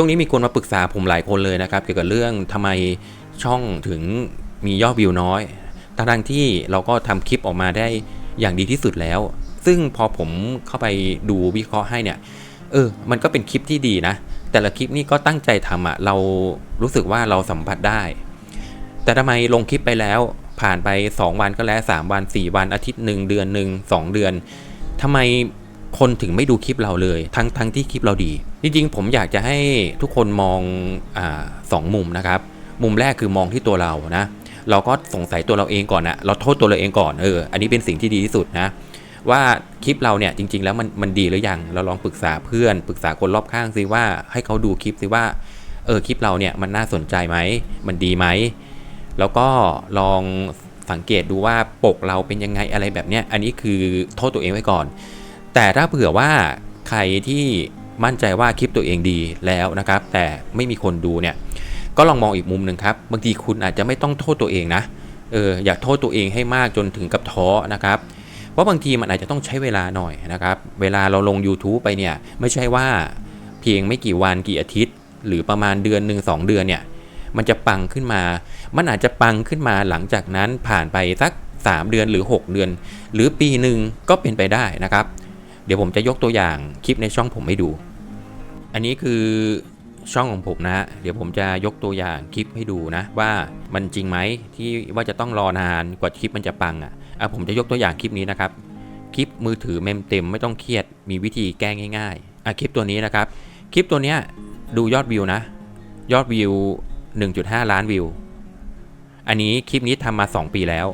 ช่วงนี้มีคนมาปรึกษาผมหลายคนเลยนะครับ เกี่ยวกับเรื่องทำไมช่องถึงมียอดวิวน้อยทั้งๆที่เราก็ทำคลิปออกมาได้อย่างดีที่สุดแล้ว ซึ่งพอผมเข้าไปดูวิเคราะห์ให้เนี่ย เออ มันก็เป็นคลิปที่ดีนะ แต่ละคลิปนี่ก็ตั้งใจทำอะเรารู้สึกว่าเราสัมผัสได้ แต่ทำไมลงคลิปไปแล้วผ่านไป 2 วันก็แล้ว 3 วัน 4 วันอาทิตย์หนึ่งเดือนหนึ่ง2 เดือนทำไม คนถึงไม่ดูคลิปเราเลย ทั้งทั้งที่คลิปเราดี จริงๆ ผมอยากจะให้ทุกคนมองอสองมุมนะครับ มุมแรกคือมองที่ตัวเรานะ เราก็สงสัยตัวเราเองก่อนนะเราโทษตัวเราเองก่อนเอออันนี้เป็นสิ่งที่ดีที่สุดนะ ว่าคลิปเราเนี่ยจริง ๆ แล้วมันมันดีหรือยังเราลองปรึกษาเพื่อน ปรึกษาคนรอบข้างซิว่าให้เขาดูคลิปซิว่าเออคลิปเราเนี่ยมันน่าสนใจไหมมันดีไหมแล้วก็ลองสังเกตดูว่าปกเราเป็นยังไงอะไรแบบเนี้ยอันนี้คือโทษตัวเองไว้ก่อน แต่ถ้าเผื่อว่าใครที่มั่นใจว่าคลิปตัวเองดีแล้วนะครับ แต่ไม่มีคนดูเนี่ย ก็ลองมองอีกมุมหนึ่งครับ บางทีคุณอาจจะไม่ต้องโทษตัวเองนะ เออ อยากโทษตัวเองให้มากจนถึงกับท้อนะครับ เพราะบางทีมันอาจจะต้องใช้เวลาหน่อยนะครับ เวลาเราลง YouTube ไปเนี่ย ไม่ใช่ว่าเพียงไม่กี่วันกี่อาทิตย์ หรือประมาณเดือนหนึ่งสองเดือนเนี่ย มันจะปังขึ้นมา มันอาจจะปังขึ้นมาหลังจากนั้นผ่านไปสัก 3 เดือนหรือ 6 เดือน หรือปีหนึ่งก็เป็นไปได้นะครับเเดี๋ยวผมจะยกตัวอย่างคลิปในช่องผมให้ดู อันนี้คือช่องของผมนะ เดี๋ยวผมจะยกตัวอย่างคลิปให้ดูนะ ว่ามันจริงไหมที่ว่าจะต้องรอนานกว่าคลิปมันจะปังอะอะผมจะยกตัวอย่างคลิปนี้นะครับ คลิปมือถือเมมเต็มไม่ต้องเครียดมีวิธีแก้ง่ายๆอะคลิปตัวนี้นะครับ คลิปตัวเนี้ยดูยอดวิวนะ ยอดวิว 1.5 ล้านวิว อันนี้คลิปนี้ทำมา 2 ปีแล้ว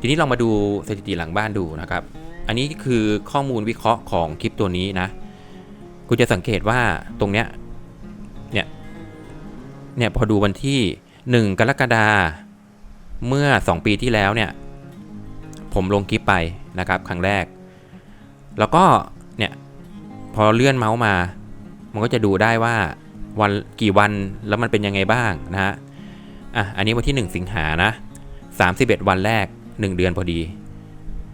ทีนี้เรามาดูสถิติหลังบ้านดูนะครับ อันนี้คือข้อมูลวิเคราะห์ของคลิปตัวนี้นะ คุณจะสังเกตว่าตรงเนี้ย เนี่ย เนี่ยพอดูวันที่ 1 กรกฎาเมื่อ 2 ปีที่แล้วเนี่ย ผมลงคลิปไปนะครับ ครั้งแรก แล้วก็เนี่ยพอเลื่อนเมาส์มา มันก็จะดูได้ว่าวันกี่วันแล้วมันเป็นยังไงบ้างนะฮะ อะ อันนี้วันที่ 1 สิงหานะ 31 วันแรก 1 เดือนพอดี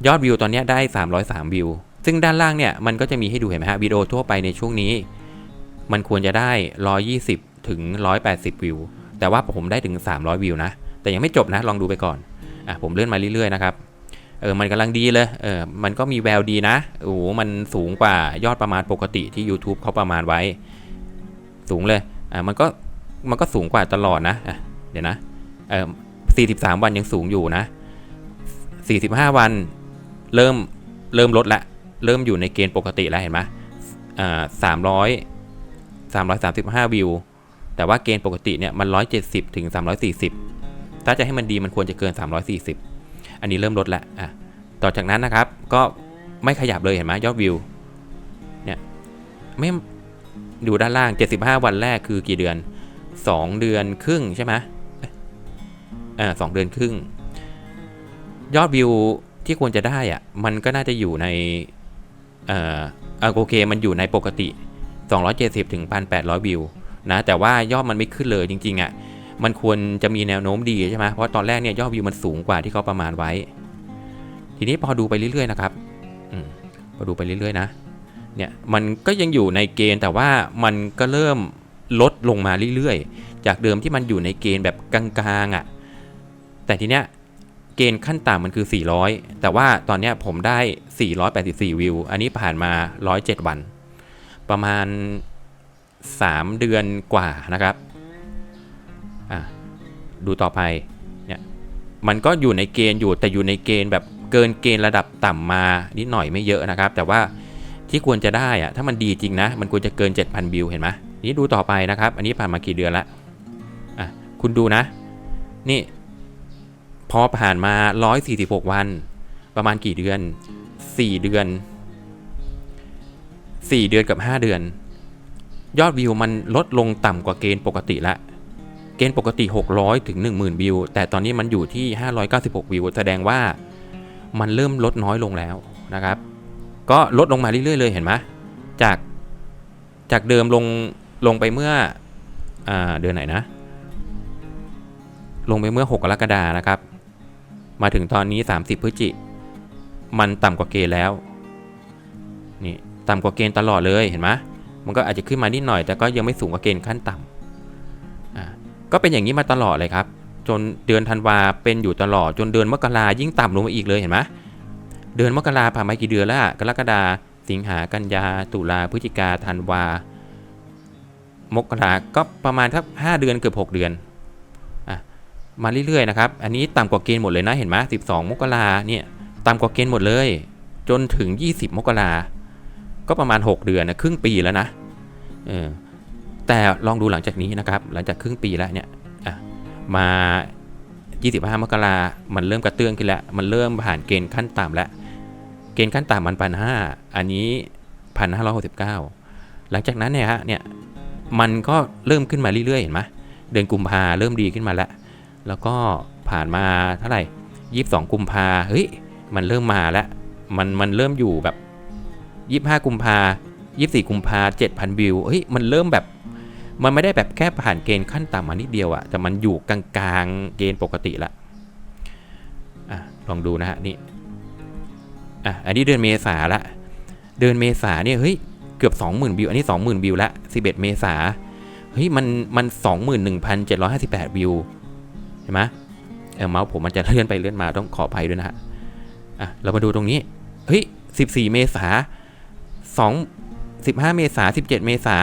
ยอดวิวตอนนี้ได้ 303 วิว ซึ่งด้านล่างเนี่ยมันก็จะมีให้ดูเห็นไหมฮะวิดีโอทั่วไปในช่วงนี้ มันควรจะได้ 120 ถึง 180 วิว แต่ว่าผมได้ถึง 300 วิวนะ แต่ยังไม่จบนะ ลองดูไปก่อน อะผมเลื่อนมาเรื่อยๆนะครับ เออ มันกำลังดีเลย เออ มันก็มีแววดีนะ โอ้โห มันสูงกว่ายอดประมาณปกติที่ YouTube เขาประมาณไว้ สูงเลย อะมันก็ มันก็สูงกว่าตลอดนะ อะ เดี๋ยวนะ เออ43 วันยังสูงอยู่นะ 45 วัน เริ่มเริ่มลดละ เริ่มอยู่ในเกณฑ์ปกติแล้วเห็นไหมอ่าสามร้อยสามร้อยสามสิบห้าวิว แต่ว่าเกณฑ์ปกติเนี่ยมันร้อยเจ็ดสิบถึงสามร้อยสี่สิบถ้าจะให้มันดีมันควรจะเกินสามร้อยสี่สิบอันนี้เริ่มลดละอะต่อจากนั้นนะครับ ก็ไม่ขยับเลยเห็นไหมยอดวิว เนี่ยไม่ดูด้านล่าง 75 วันแรกคือกี่เดือน 2 เดือนครึ่งใช่ไหมอ่าสองเดือนครึ่ง ยอดวิว ที่ควรจะได้อะมันก็น่าจะอยู่ในเอ่อโอเคมันอยู่ในปกติ 270ถึง1,800 วิวนะแต่ว่ายอดมันไม่ขึ้นเลยจริงๆอะ่ะมันควรจะมีแนวโน้มดีใช่ไหมเพราะตอนแรกเนี่ยยอดวิวมันสูงกว่าที่เขาประมาณไว้ ทีนี้พอดูไปเรื่อยๆนะครับอืมพอดูไปเรื่อยๆนะเนี่ยมันก็ยังอยู่ในเกณฑ์แต่ว่ามันก็เริ่มลดลงมาเรื่อยๆ จากเดิมที่มันอยู่ในเกณฑ์แบบกลางๆอะ่ะแต่ทีเนี้ย เกณฑ์ขั้นต่ำมันคือ 400 แต่ว่าตอนนี้ผมได้ 484 วิว อันนี้ผ่านมา 107 วัน ประมาณ 3 เดือนกว่านะครับ อะ ดูต่อไป เนี่ย มันก็อยู่ในเกณฑ์อยู่ แต่อยู่ในเกณฑ์แบบเกินเกณฑ์ระดับต่ำมานิดหน่อยไม่เยอะนะครับ แต่ว่าที่ควรจะได้อะถ้ามันดีจริงนะ มันควรจะเกิน 7,000 วิว เห็นไหมนี่ดูต่อไปนะครับ อันนี้ผ่านมากี่เดือนละ อะ คุณดูนะ นี่ พอผ่านมา 146 วัน ประมาณกี่เดือน 4 เดือน 4 เดือนกับ 5 เดือน ยอดวิวมันลดลงต่ำกว่าเกณฑ์ปกติละ เกณฑ์ปกติ 600 ถึง 10,000 วิว แต่ตอนนี้มันอยู่ที่ 596 วิว แสดงว่ามันเริ่มลดน้อยลงแล้วนะครับ ก็ลดลงมาเรื่อยๆเลยเห็นไหมจากจากเดิมลงลงไปเมื่ออเดือนไหนนะ ลงไปเมื่อ 6 กรกฎานะครับ มาถึงตอนนี้ 30 พฤศจิ มันต่ำกว่าเกณฑ์แล้ว นี่ ต่ำกว่าเกณฑ์ตลอดเลยเห็นไหมมันก็อาจจะขึ้นมานิดหน่อย แต่ก็ยังไม่สูงกว่าเกณฑ์ขั้นต่ำอ่าก็เป็นอย่างนี้มาตลอดเลยครับ จนเดือนธันวาเป็นอยู่ตลอด จนเดือนมกรายิ่งต่ำลงมาอีกเลยเห็นไหมเดือนมกราผ่านมากี่เดือนแล้วกรกฎาสิงหากันยาตุลาพฤศจิกาธันวามกราก็ประมาณสักห้าเดือนเกือบหกเดือน มาเรื่อยๆนะครับ อันนี้ต่ำกว่าเกณฑ์หมดเลยนะเห็นไหมสิบสองมกราเนี่ยต่ำกว่าเกณฑ์หมดเลย จนถึง 20 มกราก็ประมาณ 6 เดือนนะครึ่งปีแล้วนะเออแต่ลองดูหลังจากนี้นะครับ หลังจากครึ่งปีแล้วเนี่ยอะมา 25 มกรามันเริ่มกระเตื้องขึ้นแล้ว มันเริ่มผ่านเกณฑ์ขั้นต่ำแล้ว เกณฑ์ขั้นต่ำมันพันห้าอันนี้พันห้าร้อยหกสิบเก้าหลังจากนั้นเนี่ยฮะเนี่ยมันก็เริ่มขึ้นมาเรื่อยๆเห็นไหมเดือนกุมภาเริ่มดีขึ้นมาแล้ว แล้วก็ผ่านมาเท่าไหร่ยี่สิบสองกุมภาเฮ้ย มันเริ่มมาแล้ว มันมันเริ่มอยู่แบบยี่ห้ากุมภายี่สี่กุมภาเจ็ดพันวิวเฮ้ย มันเริ่มแบบ มันไม่ได้แบบแค่ผ่านเกณฑ์ขั้นต่ำมานิดเดียวอะแต่มันอยู่กลางๆ เกณฑ์ปกติละอะ ลองดูนะฮะ นี่ อะ อันนี้เดือนเมษาละ เดือนเมษาเนี่ย เฮ้ย เกือบ 20,000 วิว อันนี้ 20,000 วิวละ 11 เมษาเฮ้ย มัน มัน 21,758 วิว เห็นไหมเออเมาส์ผมมันจะเลื่อนไปเลื่อนมาต้องขออภัยด้วยนะฮะอะเรามาดูตรงนี้เฮ้ย14 เมษา2 15 เมษา17 เมษา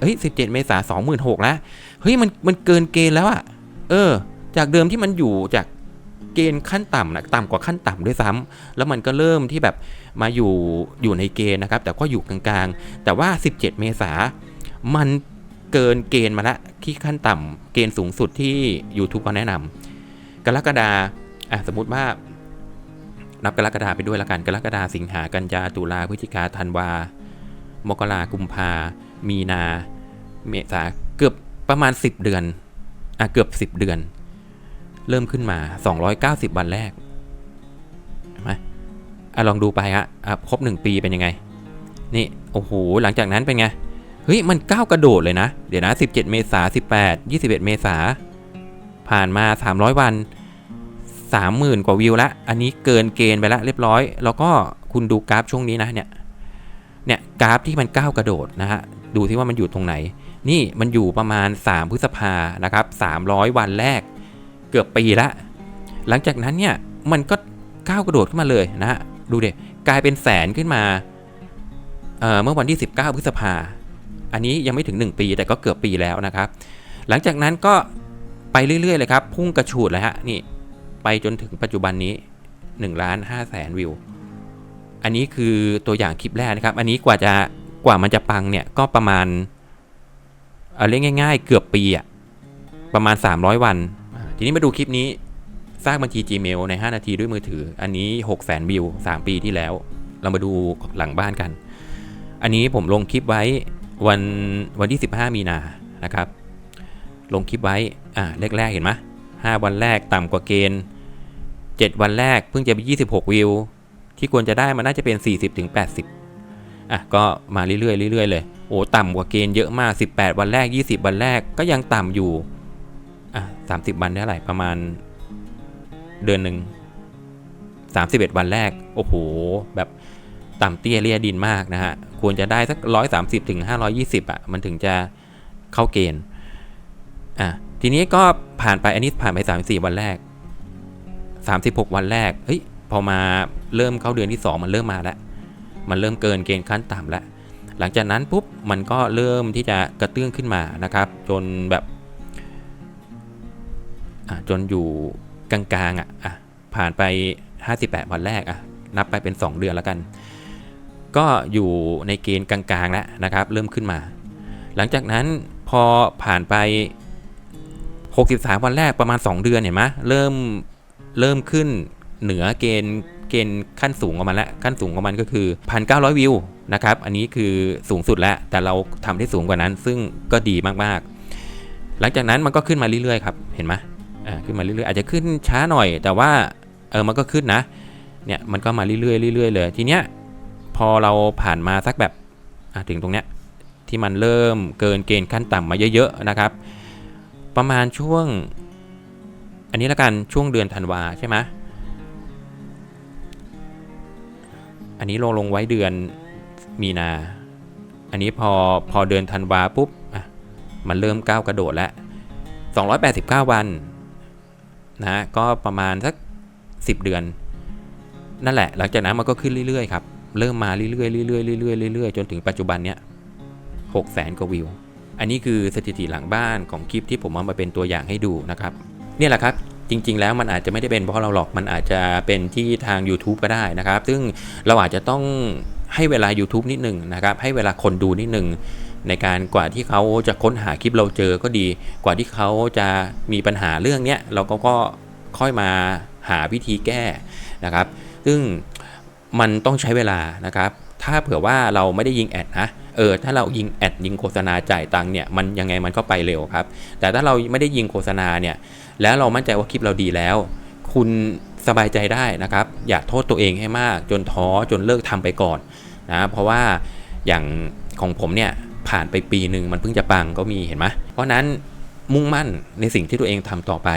เฮ้ย17 เมษา26,000แล้วเฮ้ยมันมันเกินเกณฑ์แล้วอะเออ จากเดิมที่มันอยู่จากเกณฑ์ขั้นต่ำนะต่ำกว่าขั้นต่ำด้วยซ้ำแล้วมันก็เริ่มที่แบบมาอยู่อยู่ในเกณฑ์นะครับ แต่ก็อยู่กลางๆ แต่ว่า 17 เมษามัน เกินเกณฑ์มาละที่ขั้นต่ำเกณฑ์สูงสุดที่ YouTube เขาแนะนำกรกฎาอะสมมุติว่า นับกรกฎาไปด้วยละกัน กรกฎาสิงหากันยาตุลาพฤศจิกาธันวามกรากุมภามีนา เมษาเกือบประมาณ 10 เดือนอะเกือบ 10 เดือน เริ่มขึ้นมา 290 วันแรกเห็นไหมอะลองดูไปฮะอะครบ 1 ปีเป็นยังไง นี่ โอ้โห หลังจากนั้นเป็นไง เฮ้ยมันก้าวกระโดดเลยนะ เดี๋ยวนะ 17 เมษา18 21 เมษาผ่านมา 300 วัน 30,000 กว่าวิวละ อันนี้เกินเกณฑ์ไปละเรียบร้อย แล้วก็คุณดูกราฟช่วงนี้นะเนี่ย เนี่ยกราฟที่มันก้าวกระโดดนะฮะ ดูที่ว่ามันอยู่ตรงไหน นี่มันอยู่ประมาณ 3 พฤษภานะครับ 300 วันแรก เกือบปีละ หลังจากนั้นเนี่ยมันก็ก้าวกระโดดขึ้นมาเลยนะฮะ ดูเด็กลายเป็นแสนขึ้นมาเอ่อเมื่อวันที่ 19 พฤษภา อันนี้ยังไม่ถึง 1 ปีแต่ก็เกือบปีแล้วนะครับ หลังจากนั้นก็ไปเรื่อยๆเลยครับ พุ่งกระฉูดเลยฮะนี่ไปจนถึงปัจจุบันนี้1ล้าน5แสนวิว อันนี้คือตัวอย่างคลิปแรกนะครับ อันนี้กว่าจะกว่ามันจะปังเนี่ยก็ประมาณเอาเรียกง่าย ๆ เกือบปีอะประมาณ 300 วัน ทีนี้มาดูคลิปนี้สร้างบัญชี Gmail ใน 5 นาทีด้วยมือถือ อันนี้ 6 0 0 0 0 0วิว 3 ปีที่แล้ว เรามาดูหลังบ้านกัน อันนี้ผมลงคลิปไว้ วันวันที่ 15 มีนานะครับ ลงคลิปไว้ อ่าแรกๆเห็นไหม5วันแรกต่ำกว่าเกณฑ์ 7 วันแรกเพิ่งจะไป26 วิว ที่ควรจะได้มันน่าจะเป็น 40-80ถึง80 อะก็มาเรื่อยๆเรื่อยๆเลยโอ้ต่ำกว่าเกณฑ์เยอะมาก 18 วันแรก 20 วันแรกก็ยังต่ำอยู่อะ30 วันได้เท่าไหร่ประมาณเดือนหนึ่ง31 วันแรก โอ้โห แบบ ต่ำเตี้ยเลียดินมากนะฮะ ควรจะได้สัก130ถึง520อะ มันถึงจะเข้าเกณฑ์ อะ ทีนี้ก็ผ่านไปอันนี้ผ่านไป34วันแรก36วันแรก เฮ้ย พอมาเริ่มเข้าเดือนที่2มันเริ่มมาแล้ว มันเริ่มเกินเกณฑ์ขั้นต่ำแล้ว หลังจากนั้นปุ๊บ มันก็เริ่มที่จะกระเตื้องขึ้นมานะครับ จนแบบ อะ จนอยู่กลางๆอะ อะ ผ่านไป 58 วันแรกอะ นับไปเป็น 2 เดือนแล้วกัน ก็อยู่ในเกณฑ์กลางๆแล้วนะครับ เริ่มขึ้นมา หลังจากนั้นพอผ่านไป 63 วันแรกประมาณ 2 เดือนเห็นไหมเริ่มเริ่มขึ้นเหนือเกณฑ์เกณฑ์ขั้นสูงของมันแล้วขั้นสูงของมันก็คือ 1,900 วิวนะครับ อันนี้คือสูงสุดแล้ว แต่เราทำได้สูงกว่านั้น ซึ่งก็ดีมากๆ หลังจากนั้นมันก็ขึ้นมาเรื่อยๆครับ เห็นไหมอ่าขึ้นมาเรื่อยๆ อาจจะขึ้นช้าหน่อย แต่ว่าเออมันก็ขึ้นนะ เนี่ยมันก็มาเรื่อยๆเรื่อยๆเลย ทีเนี้ย พอเราผ่านมาสักแบบถึงตรงเนี้ยที่มันเริ่มเกินเกณฑ์ขั้นต่ำมาเยอะๆนะครับ ประมาณช่วง อันนี้ละกันช่วงเดือนธันวาใช่ไหมอันนี้ลงลงไว้เดือนมีนา อันนี้พอพอเดือนธันวาปุ๊บมันเริ่มก้าวกระโดดแล้ว 289 วันนะฮะก็ประมาณสัก 10 เดือน นั่นแหละ หลังจากนั้นมันก็ขึ้นเรื่อยๆครับ เริ่มมาเรื่อยๆเรื่อยๆเรื่อยๆเรื่อยๆจนถึงปัจจุบันเนี้ย6แสนกว่าวิว อันนี้คือสถิติหลังบ้านของคลิปที่ผมเอามาเป็นตัวอย่างให้ดูนะครับเนี่ยแหละครับจริง ๆ แล้วมันอาจจะไม่ได้เป็นเพราะเราหรอกมันอาจจะเป็นที่ทาง YouTube ก็ได้นะครับ ซึ่งเราอาจจะต้องให้เวลา YouTube นิดหนึ่งนะครับให้เวลาคนดูนิดหนึ่งในการกว่าที่เขาจะค้นหาคลิปเราเจอก็ดี กว่าที่เขาจะมีปัญหาเรื่องเนี้ยเราก็ก็ค่อยมาหาวิธีแก้นะครับ ซึ่ง มันต้องใช้เวลานะครับ ถ้าเผื่อว่าเราไม่ได้ยิงแอดนะเออถ้าเรายิงแอดยิงโฆษณาจ่ายตังค์เนี่ยมันยังไงมันก็ไปเร็วครับ แต่ถ้าเราไม่ได้ยิงโฆษณาเนี่ยแล้วเรามั่นใจว่าคลิปเราดีแล้ว คุณสบายใจได้นะครับ อย่าโทษตัวเองให้มาก จนท้อจนเลิกทำไปก่อนนะเพราะว่าอย่างของผมเนี่ยผ่านไปปีหนึ่งมันเพิ่งจะปังก็มีเห็นไหมเพราะนั้นมุ่งมั่นในสิ่งที่ตัวเองทำต่อไป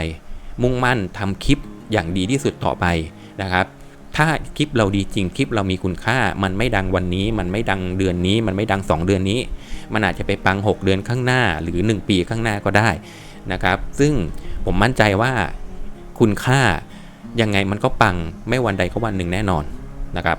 มุ่งมั่นทำคลิปอย่างดีที่สุดต่อไปนะครับ ถ้าคลิปเราดีจริงคลิปเรามีคุณค่า มันไม่ดังวันนี้ มันไม่ดังเดือนนี้ มันไม่ดัง 2 เดือนนี้ มันอาจจะไปปัง 6 เดือนข้างหน้าหรือ 1 ปีข้างหน้าก็ได้นะครับ ซึ่งผมมั่นใจว่าคุณค่ายังไงมันก็ปังไม่วันใดก็วันหนึ่งแน่นอนนะครับ